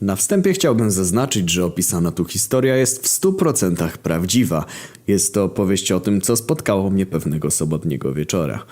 Na wstępie chciałbym zaznaczyć, że opisana tu historia jest w 100% prawdziwa. Jest to opowieść o tym, co spotkało mnie pewnego sobotniego wieczora.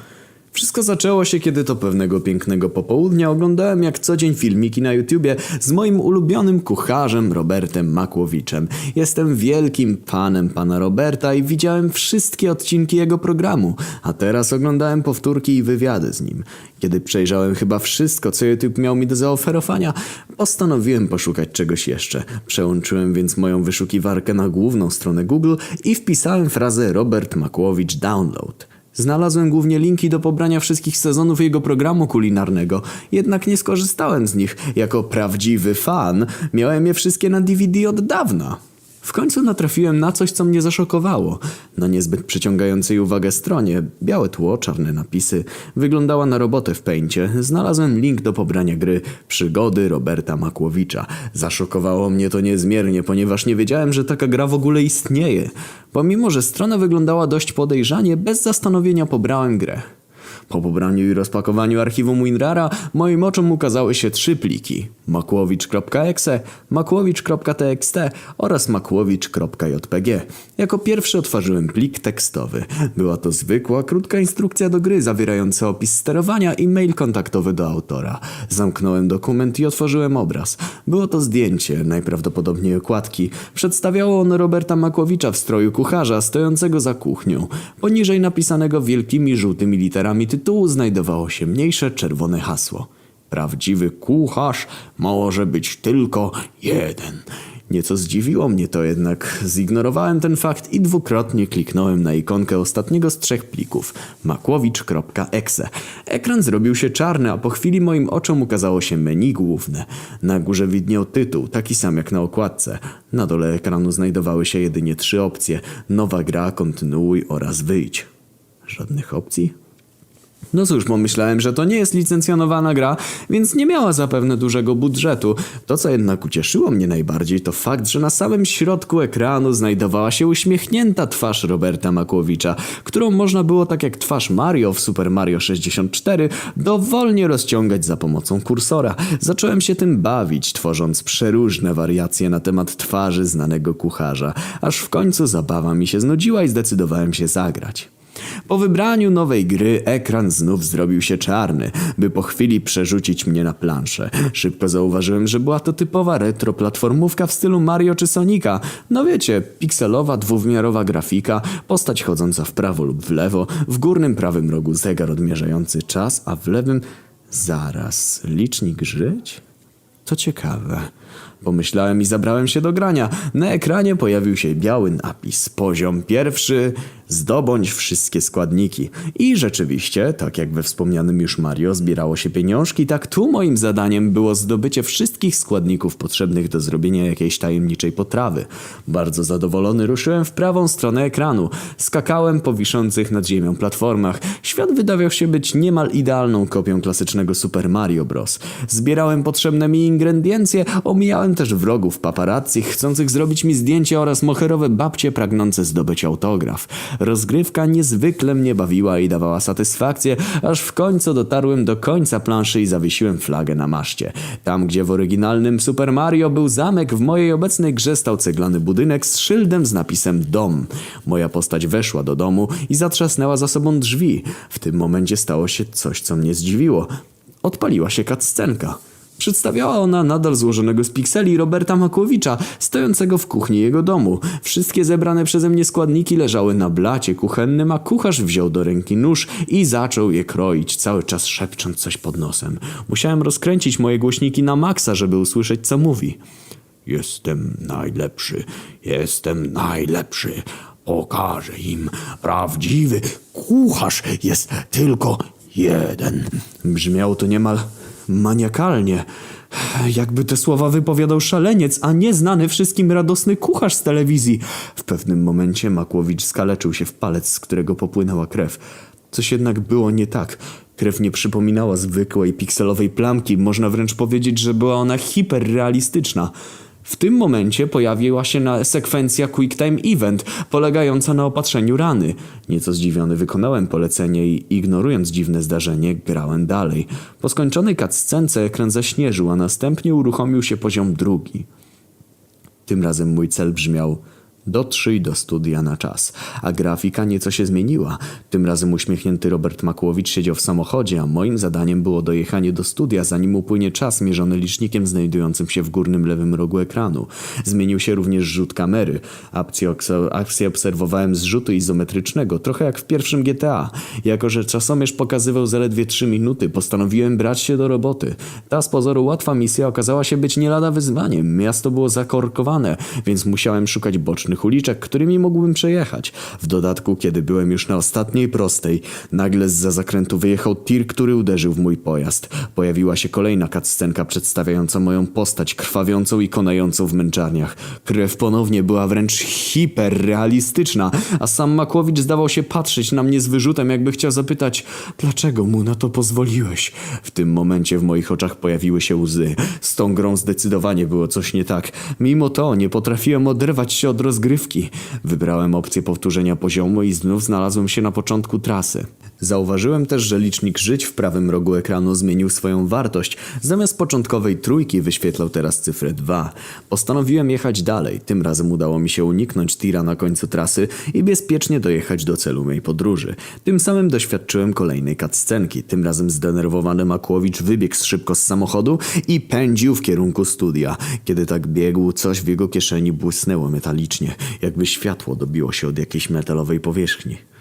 Wszystko zaczęło się, kiedy to pewnego pięknego popołudnia oglądałem jak co dzień filmiki na YouTubie z moim ulubionym kucharzem Robertem Makłowiczem. Jestem wielkim fanem pana Roberta i widziałem wszystkie odcinki jego programu, a teraz oglądałem powtórki i wywiady z nim. Kiedy przejrzałem chyba wszystko, co YouTube miał mi do zaoferowania, postanowiłem poszukać czegoś jeszcze. Przełączyłem więc moją wyszukiwarkę na główną stronę Google i wpisałem frazę Robert Makłowicz Download. Znalazłem głównie linki do pobrania wszystkich sezonów jego programu kulinarnego, jednak nie skorzystałem z nich. Jako prawdziwy fan miałem je wszystkie na DVD od dawna. W końcu natrafiłem na coś, co mnie zaszokowało. Na niezbyt przyciągającej uwagę stronie, białe tło, czarne napisy, wyglądała na robotę w pęcie. Znalazłem link do pobrania gry Przygody Roberta Makłowicza. Zaszokowało mnie to niezmiernie, ponieważ nie wiedziałem, że taka gra w ogóle istnieje. Pomimo, że strona wyglądała dość podejrzanie, bez zastanowienia pobrałem grę. Po pobraniu i rozpakowaniu archiwum WinRara moim oczom ukazały się trzy pliki. makłowicz.exe, makłowicz.txt oraz makłowicz.jpg. Jako pierwszy otworzyłem plik tekstowy. Była to zwykła, krótka instrukcja do gry zawierająca opis sterowania i mail kontaktowy do autora. Zamknąłem dokument i otworzyłem obraz. Było to zdjęcie, najprawdopodobniej okładki. Przedstawiało ono Roberta Makłowicza w stroju kucharza stojącego za kuchnią. Poniżej napisanego wielkimi żółtymi literami tytułu znajdowało się mniejsze czerwone hasło. Prawdziwy kucharz może być tylko jeden. Nieco zdziwiło mnie to jednak. Zignorowałem ten fakt i dwukrotnie kliknąłem na ikonkę ostatniego z trzech plików makłowicz.exe. Ekran zrobił się czarny, a po chwili moim oczom ukazało się menu główne. Na górze widniał tytuł, taki sam jak na okładce. Na dole ekranu znajdowały się jedynie trzy opcje: nowa gra, kontynuuj oraz wyjdź. Żadnych opcji? No cóż, pomyślałem, że to nie jest licencjonowana gra, więc nie miała zapewne dużego budżetu. To, co jednak ucieszyło mnie najbardziej, to fakt, że na samym środku ekranu znajdowała się uśmiechnięta twarz Roberta Makłowicza, którą można było, tak jak twarz Mario w Super Mario 64, dowolnie rozciągać za pomocą kursora. Zacząłem się tym bawić, tworząc przeróżne wariacje na temat twarzy znanego kucharza, aż w końcu zabawa mi się znudziła i zdecydowałem się zagrać. Po wybraniu nowej gry ekran znów zrobił się czarny, by po chwili przerzucić mnie na planszę. Szybko zauważyłem, że była to typowa retro platformówka w stylu Mario czy Sonika. No wiecie, pikselowa, dwuwymiarowa grafika, postać chodząca w prawo lub w lewo, w górnym prawym rogu zegar odmierzający czas, a w lewym... Zaraz, licznik żyć? To ciekawe. Pomyślałem i zabrałem się do grania. Na ekranie pojawił się biały napis. Poziom pierwszy. Zdobądź wszystkie składniki. I rzeczywiście, tak jak we wspomnianym już Mario zbierało się pieniążki, tak tu moim zadaniem było zdobycie wszystkich składników potrzebnych do zrobienia jakiejś tajemniczej potrawy. Bardzo zadowolony ruszyłem w prawą stronę ekranu. Skakałem po wiszących nad ziemią platformach. Świat wydawał się być niemal idealną kopią klasycznego Super Mario Bros. Zbierałem potrzebne mi ingrediencje, omijałem też wrogów paparazzi chcących zrobić mi zdjęcie oraz moherowe babcie pragnące zdobyć autograf. Rozgrywka niezwykle mnie bawiła i dawała satysfakcję, aż w końcu dotarłem do końca planszy i zawiesiłem flagę na maszcie. Tam, gdzie w oryginalnym Super Mario był zamek, w mojej obecnej grze stał ceglany budynek z szyldem z napisem dom. Moja postać weszła do domu i zatrzasnęła za sobą drzwi. W tym momencie stało się coś, co mnie zdziwiło. Odpaliła się cutscenka. Przedstawiała ona nadal złożonego z pikseli Roberta Makłowicza, stojącego w kuchni jego domu. Wszystkie zebrane przeze mnie składniki leżały na blacie kuchennym, a kucharz wziął do ręki nóż i zaczął je kroić, cały czas szepcząc coś pod nosem. Musiałem rozkręcić moje głośniki na maksa, żeby usłyszeć, co mówi. Jestem najlepszy, jestem najlepszy. Pokażę im, prawdziwy kucharz jest tylko jeden. Brzmiało to niemal maniakalnie. Jakby te słowa wypowiadał szaleniec, a nie znany wszystkim radosny kucharz z telewizji. W pewnym momencie Makłowicz skaleczył się w palec, z którego popłynęła krew. Coś jednak było nie tak. Krew nie przypominała zwykłej pikselowej plamki, można wręcz powiedzieć, że była ona hiperrealistyczna. W tym momencie pojawiła się na sekwencja Quick Time Event, polegająca na opatrzeniu rany. Nieco zdziwiony wykonałem polecenie i ignorując dziwne zdarzenie, grałem dalej. Po skończonej cutscence ekran zaśnieżył, a następnie uruchomił się poziom drugi. Tym razem mój cel brzmiał Dotrzyj do studia na czas, a grafika nieco się zmieniła. Tym razem uśmiechnięty Robert Makłowicz siedział w samochodzie, a moim zadaniem było dojechanie do studia, zanim upłynie czas mierzony licznikiem znajdującym się w górnym lewym rogu ekranu. Zmienił się również rzut kamery. Akcję, akcję obserwowałem z rzutu izometrycznego, trochę jak w pierwszym GTA. Jako, że czasomierz pokazywał zaledwie 3 minuty, postanowiłem brać się do roboty. Ta z pozoru łatwa misja okazała się być nie lada wyzwaniem. Miasto było zakorkowane, więc musiałem szukać bocznych uliczek, którymi mógłbym przejechać. W dodatku, kiedy byłem już na ostatniej prostej, nagle z zakrętu wyjechał tir, który uderzył w mój pojazd. Pojawiła się kolejna cutscenka przedstawiająca moją postać krwawiącą i konającą w męczarniach. Krew ponownie była wręcz hiperrealistyczna, a sam Makłowicz zdawał się patrzeć na mnie z wyrzutem, jakby chciał zapytać, dlaczego mu na to pozwoliłeś? W tym momencie w moich oczach pojawiły się łzy. Z tą grą zdecydowanie było coś nie tak. Mimo to nie potrafiłem oderwać się od rozgrywki. Wybrałem opcję powtórzenia poziomu i znów znalazłem się na początku trasy. Zauważyłem też, że licznik żyć w prawym rogu ekranu zmienił swoją wartość. Zamiast początkowej trójki wyświetlał teraz cyfrę 2. Postanowiłem jechać dalej. Tym razem udało mi się uniknąć tira na końcu trasy i bezpiecznie dojechać do celu mej podróży. Tym samym doświadczyłem kolejnej cutscenki. Tym razem zdenerwowany Makłowicz wybiegł szybko z samochodu i pędził w kierunku studia. Kiedy tak biegł, coś w jego kieszeni błysnęło metalicznie, jakby światło dobiło się od jakiejś metalowej powierzchni.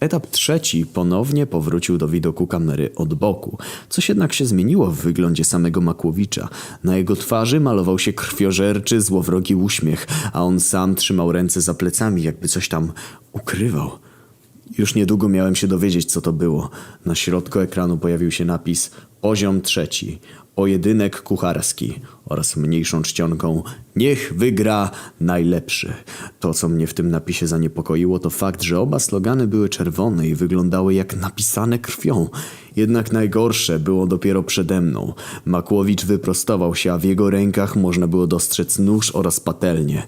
Etap trzeci ponownie powrócił do widoku kamery od boku. Coś jednak się zmieniło w wyglądzie samego Makłowicza. Na jego twarzy malował się krwiożerczy, złowrogi uśmiech, a on sam trzymał ręce za plecami, jakby coś tam ukrywał. Już niedługo miałem się dowiedzieć, co to było. Na środku ekranu pojawił się napis Poziom trzeci. Pojedynek kucharski oraz mniejszą czcionką Niech wygra najlepszy. To, co mnie w tym napisie zaniepokoiło, to fakt, że oba slogany były czerwone i wyglądały jak napisane krwią. Jednak najgorsze było dopiero przede mną. Makłowicz wyprostował się, a w jego rękach można było dostrzec nóż oraz patelnię.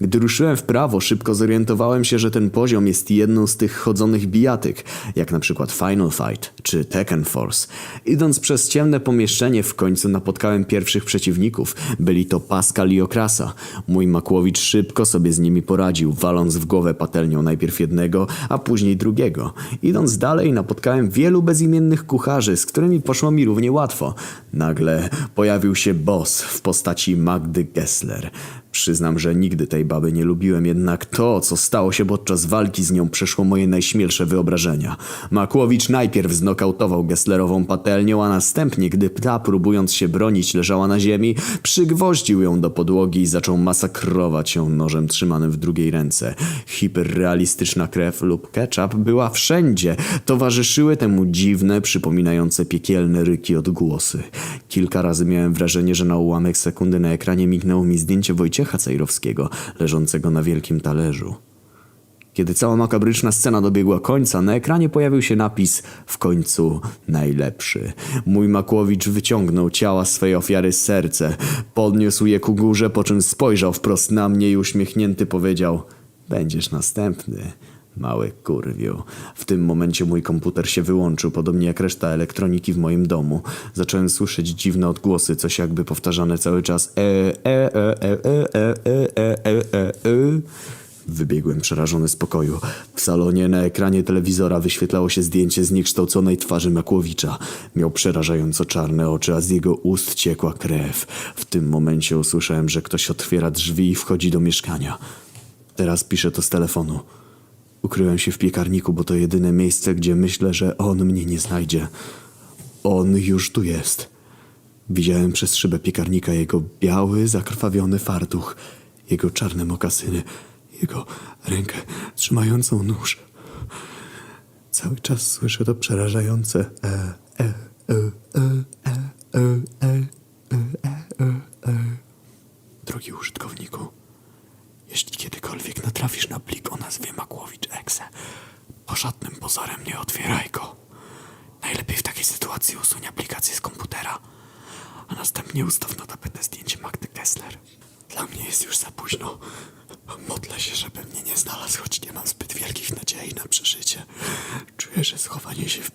Gdy ruszyłem w prawo, szybko zorientowałem się, że ten poziom jest jedną z tych chodzonych bijatyk, jak na przykład Final Fight czy Tekken Force. Idąc przez ciemne pomieszczenie, w końcu napotkałem pierwszych przeciwników. Byli to Pascal i Okrasa. Mój Makłowicz szybko sobie z nimi poradził, waląc w głowę patelnią najpierw jednego, a później drugiego. Idąc dalej, napotkałem wielu bezimiennych kucharzy, z którymi poszło mi równie łatwo. Nagle pojawił się boss w postaci Magdy Gessler. Przyznam, że nigdy tej baby nie lubiłem, jednak to, co stało się podczas walki z nią, przeszło moje najśmielsze wyobrażenia. Makłowicz najpierw znokautował Gesslerową patelnią, a następnie, gdy ta, próbując się bronić, leżała na ziemi, przygwoździł ją do podłogi i zaczął masakrować ją nożem trzymanym w drugiej ręce. Hiperrealistyczna krew lub ketchup była wszędzie. Towarzyszyły temu dziwne, przypominające piekielne ryki odgłosy. Kilka razy miałem wrażenie, że na ułamek sekundy na ekranie mignęło mi zdjęcie Wojciecha Cejrowskiego, leżącego na wielkim talerzu. Kiedy cała makabryczna scena dobiegła końca, na ekranie pojawił się napis w końcu najlepszy. Mój Makłowicz wyciągnął ciała swej ofiary z serce, podniósł je ku górze, po czym spojrzał wprost na mnie i uśmiechnięty powiedział Będziesz następny. Mały kurwiu. W tym momencie mój komputer się wyłączył, podobnie jak reszta elektroniki w moim domu. Zacząłem słyszeć dziwne odgłosy, coś jakby powtarzane cały czas e, e, e, e, e, e, e, e, e, e. Wybiegłem przerażony z pokoju. W salonie na ekranie telewizora wyświetlało się zdjęcie zniekształconej twarzy Makłowicza. Miał przerażająco czarne oczy, a z jego ust ciekła krew. W tym momencie usłyszałem, że ktoś otwiera drzwi i wchodzi do mieszkania. Teraz piszę to z telefonu. Ukryłem się w piekarniku, bo to jedyne miejsce, gdzie myślę, że on mnie nie znajdzie. On już tu jest. Widziałem przez szybę piekarnika jego biały, zakrwawiony fartuch, jego czarne mokasyny, jego rękę trzymającą nóż. Cały czas słyszę to przerażające e, e, e, e, e, e, e, e, e, e. Drogi użytkowniku, jeśli kiedykolwiek natrafisz na plik o nazwie Makłowicz Exe, po żadnym pozorem nie otwieraj go. Najlepiej w takiej sytuacji usuń aplikację z komputera, a następnie ustaw na tapetę zdjęcie Magdy Kessler. Dla mnie jest już za późno. Modlę się, żeby mnie nie znalazł, choć nie mam zbyt wielkich nadziei na przeżycie. Czuję, że schowanie się w